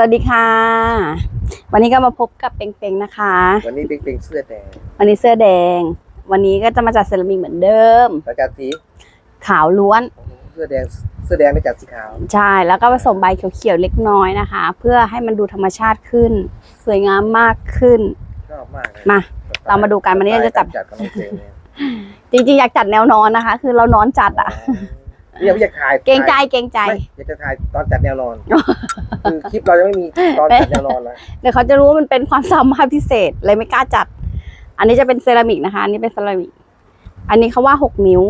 สวัสดีค่ะ วันนี้ก็มาพบกับเปงๆนะคะ วันนี้เป็นเป็นเสื้อแดง วันนี้เสื้อแดง วันนี้ก็จะมาจัดเซรามิกเหมือนเดิมแล้วจัดสีขาวล้วน เสื้อแดงเสื้อแดงไม่จัดสีขาว ใช่ แล้วก็ผสมใบเขียวๆเล็กน้อยนะคะ เพื่อให้มันดูธรรมชาติขึ้น สวยงามมากขึ้นชอบมากเลยมา เรามาดูกันวันนี้เราจะจับจัดกับน้องเพลงเนี่ยจริงๆอยากจัดแนวนอนนะคะ คือเรานอนจัดอะ เนี่ยไม่อยากถ่ายเกรงใจเกรงใจไม่อยากจะถ่ายตอนจัดแนวนอน คือคลิปเรายังไม่มีตอนจัดแนวนอนนะเดี๋ยวเขาจะรู้ว่ามันเป็นความสามารถพิเศษเลยไม่กล้าจัด อันนี้จะเป็นเซรามิกนะคะ อันนี้เป็นเซรามิก อันนี้เขาว่าหกนิ้ว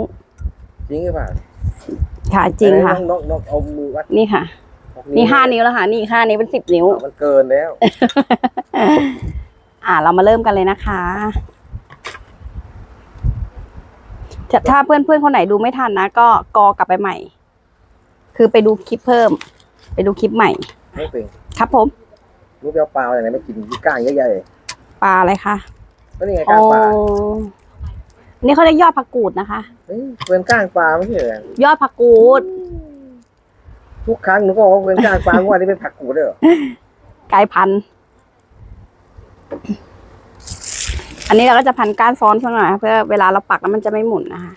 จริงหรือเปล่าค่ะจริงค่ะน้องน้องน้องเอามือวัดนี่ค่ะ นี่ห้านิ้วแล้วค่ะ นี่อีกห้านิ้วเป็นสิบนิ้วอ้าวมันเกินแล้ว อ่าเรามาเริ่มกันเลยนะคะจะ ถ้าเพื่อนเพื่อนๆคนไหนดูไม่ทันนะก็กอกลับไปใหม่ คือไปดูคลิปเพิ่ม ไปดูคลิปใหม่ ไม่เป็นครับผมรู้ไปเอาปลาอะไรไม่กินยี่ก้างใหญ่ปลาอะไรคะๆก็นี่ไงโอ้ก้างปลานี่เขาเรียกยอดผักกูดนะคะเฮ้ยเพื่อนก้างปลาไม่ใช่เหรอยอดผักกูด ทุกครั้งหนูก็บอกว่าเพื่อนก้างปลาเมื่อวานนี้เป็นผักกูดด้วยเหรอกลายพันธุ์ อันนี้เราก็จะพันก้านซ้อนสักหน่อยค่ะเพื่อเวลาเราปักแล้วมันจะไม่หมุนนะคะ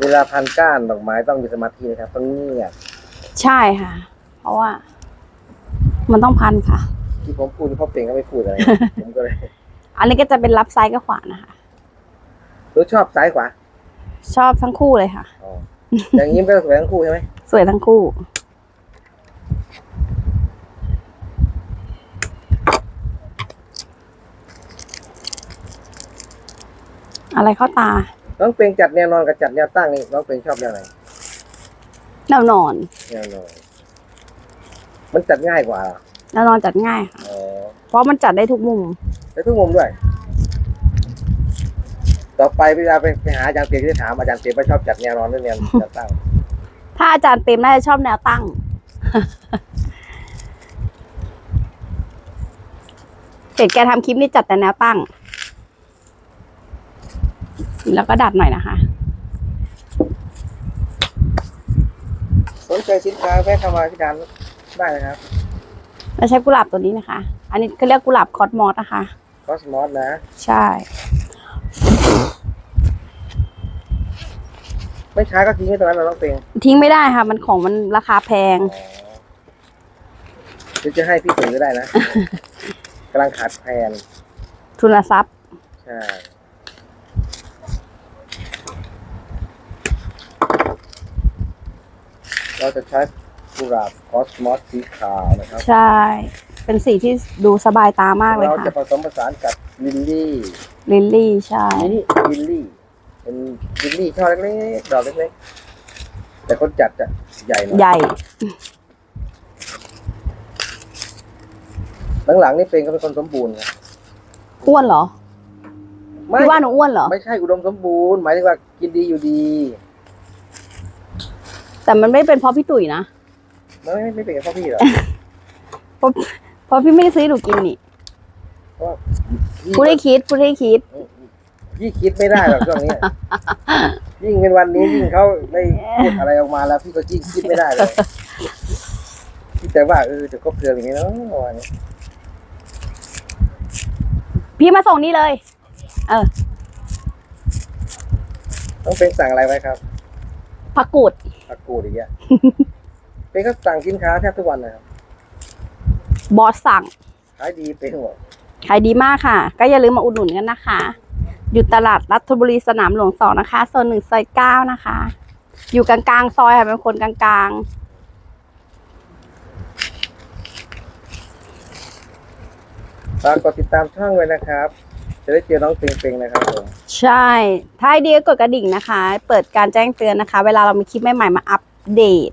เวลาพันก้านดอกไม้ต้องมีสมาธินะครับ ต้องเงียบใช่ค่ะ เพราะว่า มันต้องพันค่ะ ที่ผมพูดเพราะเพลงก็ไม่พูดอะไร ผมก็เลย อันนี้ก็จะเป็นรับซ้ายกับขวานะคะรู้ชอบซ้ายขวาชอบทั้งคู่เลยค่ะ อ๋ออย่างนี้มันก็สวยทั้งคู่ใช่ไหมสวยทั้งคู่ อะไรเข้าตาน้องเพลงจัดแนวนอนกับจัดแนวตั้งนี่น้องเพลงชอบแนวไหนแนวนอนแนวนอนมันจัดง่ายกว่าเหรอแนวนอนจัดง่ายค่ะ อ๋อ เพราะมันจัดได้ทุกมุม แล้วทุกมุมด้วย ต่อไปเวลาไปไปหาอาจารย์เปียกจะถามอาจารย์เปียกว่าชอบจัดแนวนอนหรือแนวแนวตั้งถ้าอาจารย์เปรมน่าจะชอบแนวตั้ง เห็นแกทำคลิปนี่จัดแต่แนวตั้ง แล้วก็ดัดหน่อยนะคะสนใจสินค้าแวะเข้ามาที่ร้านได้นะครับเราใช้กุหลาบตัวนี้นะคะ อันนี้เขาเรียกกุหลาบคอสมอสนะคะ คอสมอสนะ ใช่ ไม่ช้าก็ทิ้งไว้ตรงนั้นเราต้องเพลงทิ้งไม่ได้ค่ะ มันของมันราคาแพงอ๋อหรือจะให้พี่ถือก็ได้นะ กำลังขาดแคลนทุนทรัพย์ ใช่เราจะใช้กุหลาบคอสมอสสีขาวนะครับ ใช่ เป็นสีที่ดูสบายตามากเลยเราจะค่ะผสมผสานกับลิลลี่ลิลลี่ใช่ นี่ลิลลี่ เป็นลิลลี่ช่อเล็กๆดอกเล็กๆแต่คนจัดจะใหญ่หน่อยใหญ่ หลังๆนี่เป็นก็เป็นคนสมบูรณ์ครับอ้วนเหรอไม่พี่ว่าหนูอ้วนเหรอ ไม่ใช่อุดมสมบูรณ์ หมายถึงว่ากินดีอยู่ดีแต่มันไม่เป็นเพราะพี่ตุ๋ยนะ ไม่ไม่ไม่เป็นกับพ่อพี่หรอกเพราะ เพราะพี่ไม่ได้ซื้อให้หนูกินนี่เพราะว่าพี่พูดให้คิดพูดให้คิด พี่คิดไม่ได้หรอกช่วงนี้ ยิ่งเป็นวันนี้ยิ่งเขาได้พูดอะไรออกมาแล้ว พี่ก็ยิ่งคิดไม่ได้เลยพี่แต่ว่าเออจะคบเพลิงอย่างนี้เนาะวันนี้พี่มาส่งนี่เลย เออต้องเป็นสั่งอะไรไว้ครับผักกูด ผักกูดอีกอะเป็นก็สั่งสินค้าแทบทุกวันนะครับ บอสสั่ง ขายดีเป็นหมดขายดีมากค่ะ ก็อย่าลืมมาอุดหนุนกันนะคะ อยู่ตลาดรัฐบุรีสนามหลวงสองนะคะโซนหนึ่งซอยเก้านะคะ อยู่กลางๆซอยค่ะเป็นคนกลางฝากกดติดตามช่องไว้นะครับ จะได้เจอน้องเปงๆนะครับผมๆใช่ถ้าไอเดียกดกระดิ่งนะคะ เปิดการแจ้งเตือนนะคะ เวลาเรามีคลิปใหม่ๆมาอัปเดต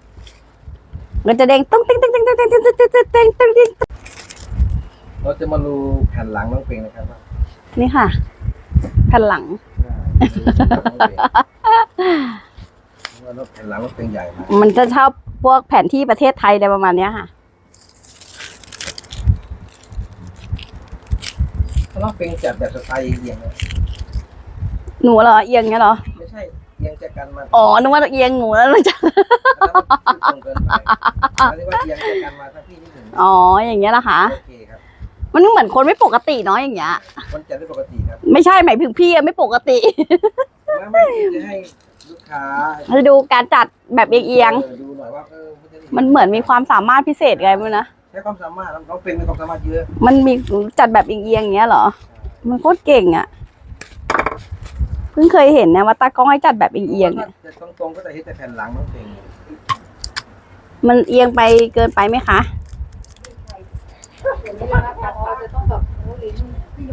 มันจะเด้งตึ้งตึ้งตึ้งตึ้งตึ้งตึ้งตึ้งตึ้งตึ้งตึ้งตึ้งตึ้ง เราจะ มาดูแผ่นหลังน้องเปงนะครับว่านี่ค่ะแผ่นหลัง ว่ารถแผ่นหลังน้องเปงใหญ่มากมันจะชอบพวกแผนที่ประเทศไทยอะไรประมาณเนี้ยค่ะ น้องเป็นจัดแบบสไตล์เอียงๆเนี่ยหนูเหรอเอียงเงี้ยเหรอ ไม่ใช่เอียงจากกันมาอ๋อ นึกว่าเอียงหนูแล้วเราจะ อันนั้นมันตรงเกินไปอันนี้ว่าเอียงจากกันมาทั้งพี่นี่ถึงอ๋อ อย่างเงี้ยเหรอคะ โอเคครับ มันเหมือนคนไม่ปกติเนาะอย่างเงี้ย มันจัดได้ปกติครับไม่ใช่หมายถึงพี่อะไม่ปกติไม่ไม่จะให้ลูกค้าจะดูการจัดแบบเอียงดูหน่อยว่าเออจะได้ๆมันเหมือนมีความสามารถพิเศษไงมั้ยนะ ใช้ความสามารถน้องเป็นมีความสามารถเยอะมันมีจัดแบบเอียงๆอย่างเงี้ยเหรอ มันโคตรเก่งอะเพิ่งเคยเห็นนะว่าตากล้องให้จัดแบบเอียงๆถ้าอะจะตรงๆก็จะเห็นแต่แผ่นหลังน้องเป็นมันเอียงไปเกินไปไหมคะ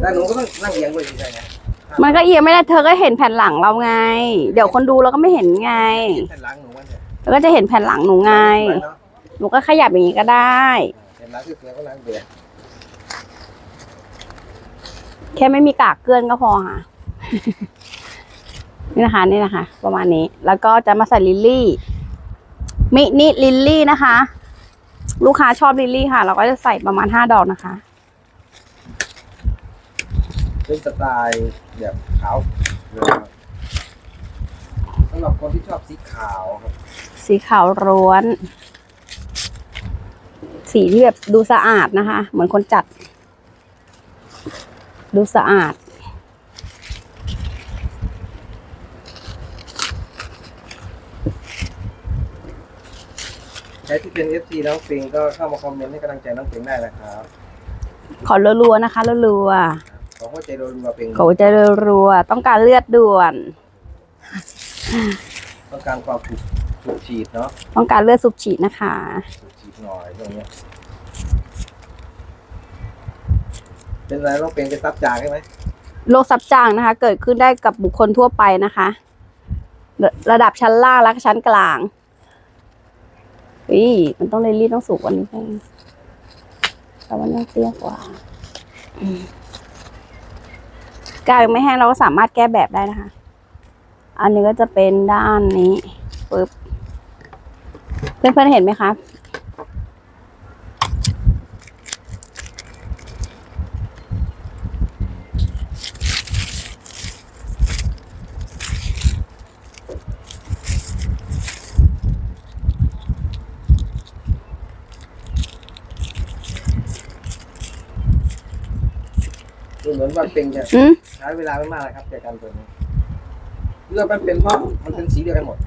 แต่หนูก็ต้องนั่งเอียงด้วยใช่ไหมมันก็เอียงไม่ได้เธอก็เห็นแผ่นหลังเราไง เดี๋ยวคนดูเราก็ไม่เห็นไงแผ่นหลังหนูมันเนี่ยแล้วก็จะเห็นแผ่นหลังหนูไง หนูก็ขยับอย่างนี้ก็ได้แผ่นหลังคือเกลือก็ล้างเดือดแค่ไม่มีกากเกลื่อนก็พอค่ะ นี่นะคะ นี่นะคะ ประมาณนี้ แล้วก็จะมาใส่ลิลลี่ มินิลิลลี่นะคะ ลูกค้าชอบลิลลี่ค่ะ เราก็จะใส่ประมาณห้าดอกนะคะ เป็นสไตล์แบบขาวเลยครับสำหรับคนที่ชอบสีขาวครับสีขาวร้วน สีที่แบบดูสะอาดนะคะ เหมือนคนจัด ดูสะอาด รที่เป็น FC น้องปิงก็เข้ามาคอมเมนต์ให้กำลังใจน้องปิงได้นะครับขอรัวๆนะคะรัวขอหัวใจโดนมาปิงๆขอใจรัวๆต้องการเลือดด่วน ต้องการความถูกถูกฉีดเนาะต้องการเลือดสูบฉีดนะคะ ถูกฉีดหน่อยตรงเนี้ยเป็นอะไรน้องปิงเป็นซับจางใช่ไหมโรคซับจางนะคะ เกิดขึ้นได้กับบุคคลทั่วไปนะคะ ระระดับชั้นล่างและชั้นกลาง อีมันต้องเลยรีดต้องสูงกว่านี้แค่นั้นแต่ว่าน่าเตี้ยกว่ากาวยังไม่แห้งเราก็สามารถแก้แบบได้นะคะ อันนี้ก็จะเป็นด้านนี้ปึ๊บเพื่อนๆเห็นไหมคะ ว่าปิงจะอืมใช้เวลาไม่มากนะครับจากการตัวนี้เรื่องมันเป็นเพราะมันเป็นสีเดียวกันหมด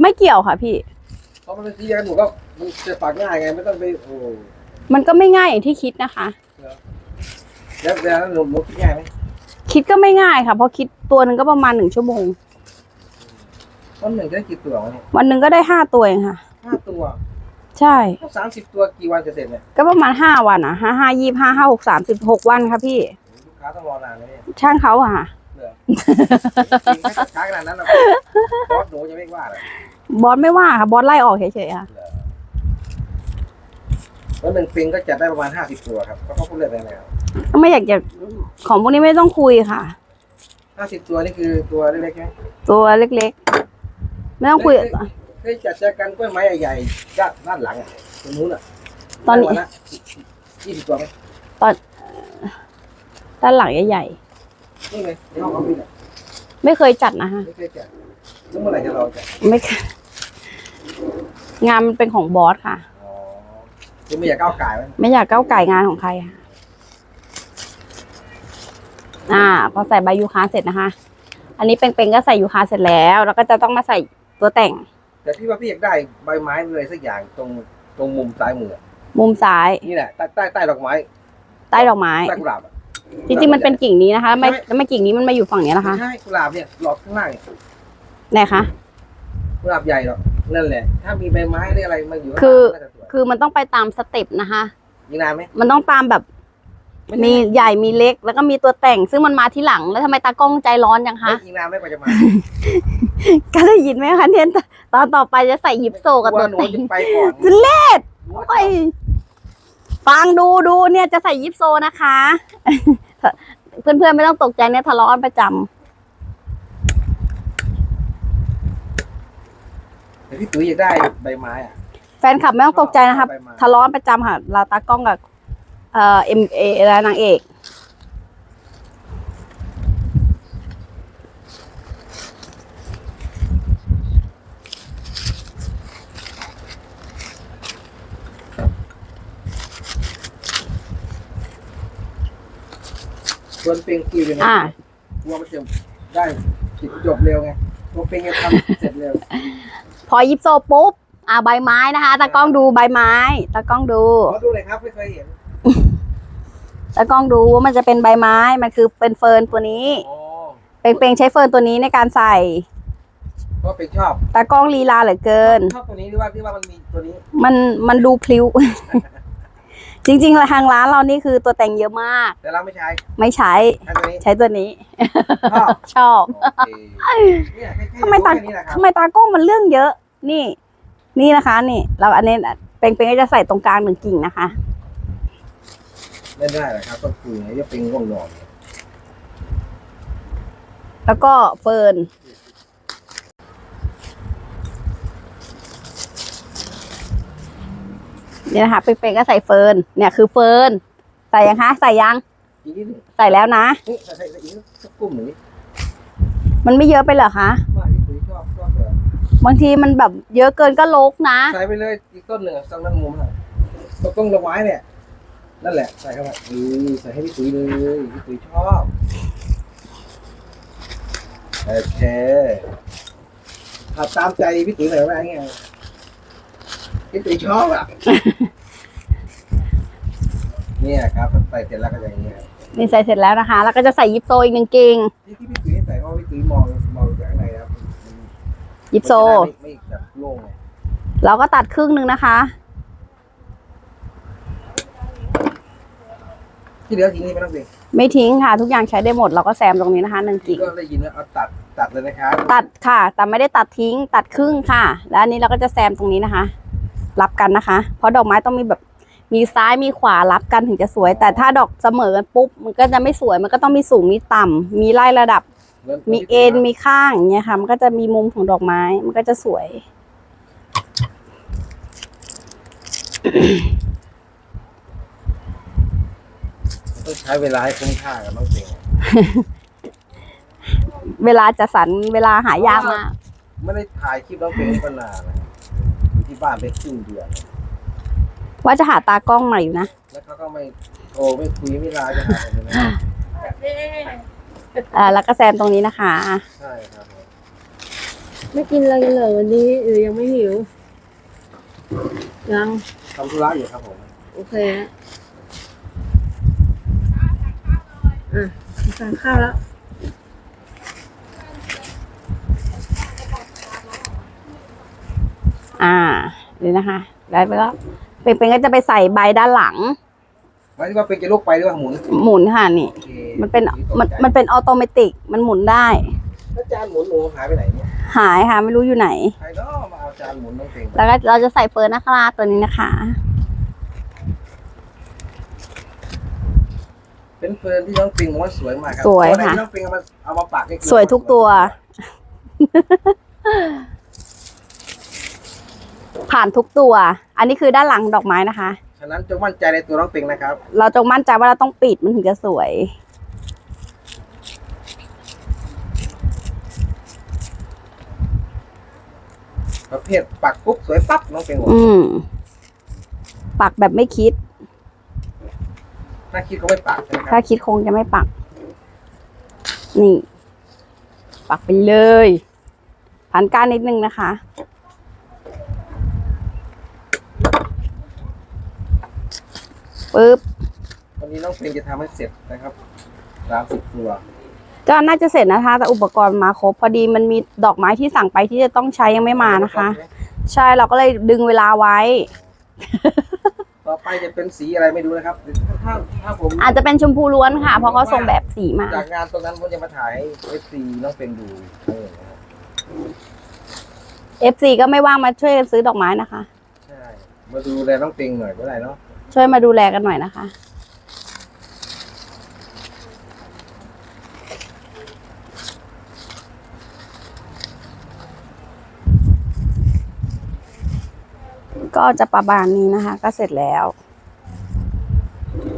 ไม่เกี่ยวค่ะพี่ เพราะมันเป็นสีเดียวกันหมดก็มันจะปักง่ายไงไม่ต้องไปโอ้มันก็ไม่ง่ายอย่างที่คิดนะคะ แล้วเวลานั้นหนูหนูคิดง่ายไหมคิดก็ไม่ง่ายค่ะเพราะคิดตัวหนึ่งก็ประมาณหนึ่งชั่วโมงต้นหนึ่งจะได้กี่ตัววะเนี่ยวันหนึ่งก็ได้ห้าตัวเองค่ะ ห้าตัวใช่สามสิบตัวกี่วันจะเสร็จเนี่ยก็ประมาณห้าวันอะห้าห้ายี่ห้าห้าหกสามสิบหกวันค่ะพี่ ลูกค้าต้องรอนานเลยเนี่ยช่างเขาอะค่ะ เหลือจริงไม่ช้าขนาดนั้นหรอกบอสหนูจะไม่ว่าเลยบอสไม่ว่าค่ะบอสไล่ออกเฉยๆค่ะแล้วหนึ่งปิงก็จัดได้ประมาณห้าสิบตัวครับก็เขาพูดเรื่องอะไรครับไม่อยากจะของพวกนี้ไม่ต้องคุยค่ะ ห้าสิบตัวนี่คือตัวเล็กๆไหมตัวเล็กๆ ไม่ต้องคุย เคยจัดแจกันกล้วยไม้ใหญ่ๆด้านด้านหลังอะตรงนู้นอะตอนนี้ ยี่สิบตัวไหม ด้านหลังใหญ่นี่ไงในห้องออฟฟิศอะๆ ไม่เคยจัดนะคะไม่เคยจัดแล้วเมื่อไหร่จะลองจัดไม่เคยงานมันเป็นของบอสค่ะ อ๋อคือไม่อยากก้าวไก่ายมันไม่อยากก้าวไก่งานของใครค่ะ อ่า พอใส่ใบยูคาเสร็จนะคะ อันนี้เป็นๆก็ใส่ยูคาเสร็จแล้ว แล้วก็จะต้องมาใส่ตัวแต่งแต่พี่ว่าพี่อยากได้ใบไม้เลยสักอย่างตรงตรงมุมซ้ายมืออะมุมซ้าย นี่แหละใต้ใต้ใต้ดอกไม้ ใต้ดอกไม้ ใต้กุหลาบอะ จริงๆมันเป็นกิ่งนี้นะคะ ไม่แล้วไม่กิ่งนี้มันมาอยู่ฝั่งนี้นะคะไม่ใช่กุหลาบเนี่ยหลอกข้างล่างเนี่ยไหนคะกุหลาบใหญ่หรอกนั่นแหละ ถ้ามีใบไม้หรืออะไรมาอยู่ข้างคือล่างน่าจะสวยคือมันต้องไปตามสเต็ปนะคะ มีนานไหม มันต้องตามแบบไใช่มีใหญ่มีเล็ก แล้วก็มีตัวแต่งซึ่งมันมาที่หลังแล้วทำไมตากล้องใจร้อนจังคะไม่อีกนานไม่กว่าจะมาก็ได้ยินไหมคะเนี่ยตอนต่อไปจะใส่ยิปโซกับกลัตัวหนูแต่งจะไปก่อนจะเล่ดโอ้ย ฟังดูดูเนี่ยจะใส่ยิปโซนะคะ เพื่อนๆไม่ต้องตกใจเนี่ยทะเลาะกันประจำแต่พี่ตุ๋ยอยากได้ใบไม้อะแฟนคลับไม่ต้องตกใจนะคะใบไม้ทะเลาะกันประจำค่ะ เราตากล้องกับเอ่อเอ็มเอแล้วนางเอก ส่วนเป็นคุยเป็นไงอ่ากลัวมันจะได้ติดจบเร็วไงตัวเป็นไงทำเสร็จเร็วพอยิปโซปุ๊บ อ่าใบไม้นะคะตากล้องดูใบไม้ตากล้องดูขอดูหน่อยครับไม่เคยเห็นตากล้องดูว่ามันจะเป็นใบไม้ มันคือเป็นเฟิร์นตัวนี้ อ๋อเป็งเป็งใช้เฟิร์นตัวนี้ในการใส่เพราะเป็นชอบตากล้องลีลาเหลือเกิน ชอบตัวนี้หรือว่าที่ว่ามันมีตัวนี้มันมันดูพลิ้ว จริงๆแล้วทางร้านเรานี่คือตัวแต่งเยอะมาก แต่เราไม่ใช้ไม่ใช้ ใช้ตัวนี้ใช้ตัวนี้ ชอบชอบโอเคเนี่ยแค่ทำไมตาแค่นี้แหละครับทำไมตากล้องมันเรื่องเยอะ นี่ นี่นะคะ นี่ เราอันนี้เป็งเป็งก็จะใส่ตรงกลางหนึ่งกิ่งนะคะไม่ได้หรอกครับต้องคุยนะจะเป็นง่วงนอนแล้วก็เฟิร์น นี่นะคะเป็งเป็งก็ใส่เฟิร์นเนี่ยคือเฟิร์นใส่ยังคะใส่ยัง อีกนิดหนึงใส่แล้วนะ นี่ใส่ใส่อีกสักกลุ่มหนึ่งนี่มันไม่เยอะไปเหรอคะว่าที่คุยชอบชอบแบบบางทีมันแบบเยอะเกินก็ลกนะ ใส่ไปเลยอีกต้นหนึ่งสักนั้นมุมหน่อยต้นต้นดอกไม้เนี่ยนั่นแหละใส่เข้าไปอือใส่ให้พี่ตุ๋ยเลยพี่ตุ๋ยชอบโอเคขับตามใจพี่ตุ๋ยหน่อยว่าไง พี่ตุ๋ยชอบอะ เนี่ยครับใส่เสร็จแล้วก็จะอย่างเงี้ยนี่ใส่เสร็จแล้วนะคะ แล้วก็จะใส่ยิปโซอีกหนึ่งกิ่งที่ที่พี่ตุ๋ยใส่เพราะว่าพี่ตุ๋ยมองมองจากข้างในครับยิปโซ มันจะได้ไม่ไม่แบบโล่งไงเราก็ตัดครึ่งหนึ่งนะคะ ที่เหลือทิ้งนี่ไม่ต้องเองไม่ทิ้งค่ะ ทุกอย่างใช้ได้หมด เราก็แซมตรงนี้นะคะหนึ่งกิ่ง ก็ได้ยินว่าเอาตัดตัดเลยนะครับตัดค่ะ แต่ไม่ได้ตัดทิ้ง ตัดครึ่งค่ะ แล้วอันนี้เราก็จะแซมตรงนี้นะคะ รับกันนะคะ เพราะดอกไม้ต้องมีแบบมีซ้ายมีขวารับกันถึงจะสวย แต่ถ้าดอกเสมอกันปุ๊บมันก็จะไม่สวยมันก็ต้องมีสูงมีต่ำมีไล่ระดับ มีเอ็นมีข้างอย่างเงี้ยค่ะ มันก็จะมีมุมของดอกไม้มันก็จะสวย ต้องใช้เวลาให้คุ้มค่ากับน้องเก่งเวลาจะสรรเวลาหายากมาก ไม่ได้ถ่ายคลิปน้องเก่งมานานนะอยู่ ที่บ้านเป็นครึ่งเดือน ว่าจะหาตากล้องใหม่อยู่นะ แล้วเขาก็ไม่โทรไม่คุยไม่ไลน์จะหาผมเลยนะอ่าแล้วก็แซมตรงนี้นะคะ ใช่ครับผมไม่กินอะไรกันเหรอวันนี้หรือยังไม่หิว ยัง ทำธุระอยู่ครับผม โอเคอะสั่งข้าวแล้ว อ่านี่นะคะได้ไปแล้วเป็นเป็นก็จะไปใส่ใบด้านหลังหมายถึงว่าเป็นจะลุกไปหรือว่าหมุนหมุนค่ะนี่ โอเคมันเป็นมันมันเป็นออโตเมติกมันหมุนได้ แล้วจานหมุนหนูหายไปไหนเนี่ยหายค่ะไม่รู้อยู่ไหน ใครเนาะมาเอาจานหมุนน้องเก่งไปแล้วก็เราจะใส่เฟิร์นนะคะตัวนี้นะคะ เป็นเฟิร์นที่น้องปิงบอกว่าสวยมากครัสวยตัวไหนค่ะที่น้องปิงเอามาเอามาปักนี่คือสวยทุกตัว ผ่านทุกตัว อันนี้คือด้านหลังดอกไม้นะคะ ฉะนั้นจงมั่นใจในตัวน้องปิงนะครับ เราจงมั่นใจว่าเราต้องปิดมันถึงจะสวย ประเภทปักปุ๊บสวยปั๊บน้องปิงบอกอืม ปักแบบไม่คิด ถ้าคิดเขาไม่ปักใช่ไหมคถ้ารับคิดคงจะไม่ปัก นี่ ปักไปเลยพันก้านนิดนึงนะคะ ปึ๊บวันนี้น้องปิงจะทำให้เสร็จนะครับสามสิบตัว ก็น่าจะเสร็จนะคะ แต่อุปกรณ์มาครบพอดีมันมีดอกไม้ที่สั่งไปที่จะต้องใช้ยังไม่มานะคะ ใช่เราก็เลยดึงเวลาไว้ ต่อไปจะเป็นสีอะไรไม่รู้นะครับ ถ้าถ้าผมอาจจะเป็นชมพูล้วนค่ะ เพราะเขาส่งแบบสีมา จากงานตรงนั้นผมจะมาถ่ายให้เอฟซีน้องเป็นดูเออนะครับ FC ก็ไม่ว่างมาช่วยกันซื้อดอกไม้นะคะ ใช่ มาดูแลน้องปิงหน่อยก็ได้เนาะ ช่วยมาดูแลกันหน่อยนะคะ ก็จะประมาณนี้นะคะ ก็เสร็จแล้ว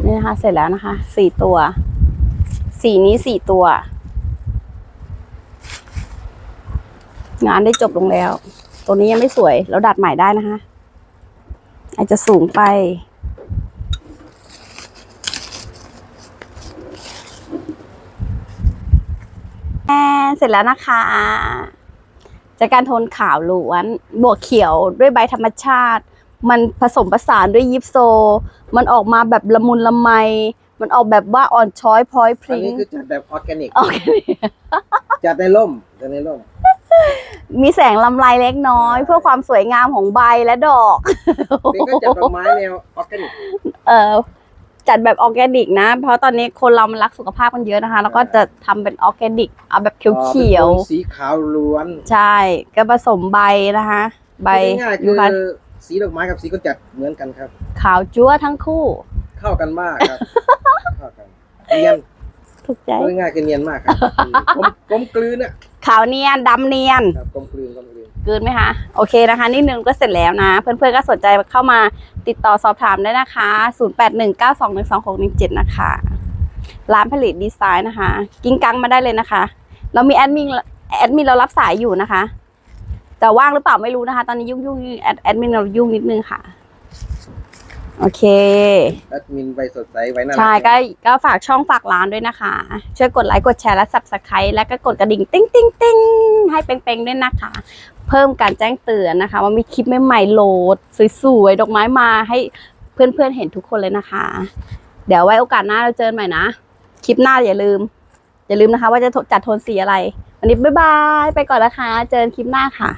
นี่นะคะ เสร็จแล้วนะคะสี่ตัว สีนี้สี่ตัว งานได้จบลงแล้ว ตัวนี้ยังไม่สวยแล้วดัดใหม่ได้นะคะ อาจจะสูงไป เสร็จแล้วนะคะจากการโทนขาวล้วน บวกเขียวด้วยใบธรรมชาติ มันผสมผสานด้วยยิปโซ มันออกมาแบบละมุนละไม มันออกแบบว่าอ่อนช้อยพลอยพอันริ้งนี้คือจัดแบบออร์แกนิกโอเคจัดในร่มจัดในร่ม มีแสงลำไรเล็กน้อยใช่เพื่อความสวยงามของใบและดอกนี่ก็จัดดอกไม้แนวออร์แกนิก เออ จัดแบบออร์แกนิกนะ เพราะตอนนี้คนเรามันรักสุขภาพกันเยอะนะคะ แล้วก็จะทำเป็นออร์แกนิกเอาแบบเขียวอ๋อเป็นโทนสีขาวล้วนๆใช่ก็ผสมใบนะคะ ใบง่ายๆยูคือคาสีดอกไม้กับสีก็จัดเหมือนกันครับ ขาวจั๊วทั้งคู่ เข้ากันมากครับ เข้ากันเนียนถูกใจ พูดง่ายๆคือเนียนมากครับกลมกลมกลืนอะ ขาวเนียนดำเนียน ครับกลมกลืนกลมกลืนเกินไหมคะ โอเคนะคะนี่นึงก็เสร็จแล้วนะ เพื่อนๆก็สนใจเข้ามาติดต่อสอบถามได้นะคะ 0819212617 นะคะ ร้านผลิตดีไซน์นะคะ กิ้งกังมาได้เลยนะคะ เรามีแอดมินแอดมินเรารับสายอยู่นะคะ แต่ว่างหรือเปล่าไม่รู้นะคะ ตอนนี้ยุ่งยุ่งๆแอดแอดมินเรายุ่งนิดนึงค่ะ โอเคแอดมินใบสดใสไว้น่ารัใช่ก็ก็ฝากช่องฝากร้านด้วยนะคะ ช่วยกดไลค์กดแชร์และ subscribe และก็กดกระดิ่งติ้งติ้งติ้งให้เป้งๆด้วยนะคะ เพิ่มการแจ้งเตือนนะคะว่ามีคลิปใหม่ๆโหลด สวยๆ ดอกไม้มาให้เพื่อนๆเห็นทุกคนเลยนะคะ เดี๋ยวไว้โอกาสหน้าเราเจอกันใหม่นะ คลิปหน้าอย่าลืม อย่าลืมนะคะ ว่าจะจัดโทนสีอะไร วันนี้บ๊ายบาย ไปก่อนนะคะ เจอกันคลิปหน้าค่ะ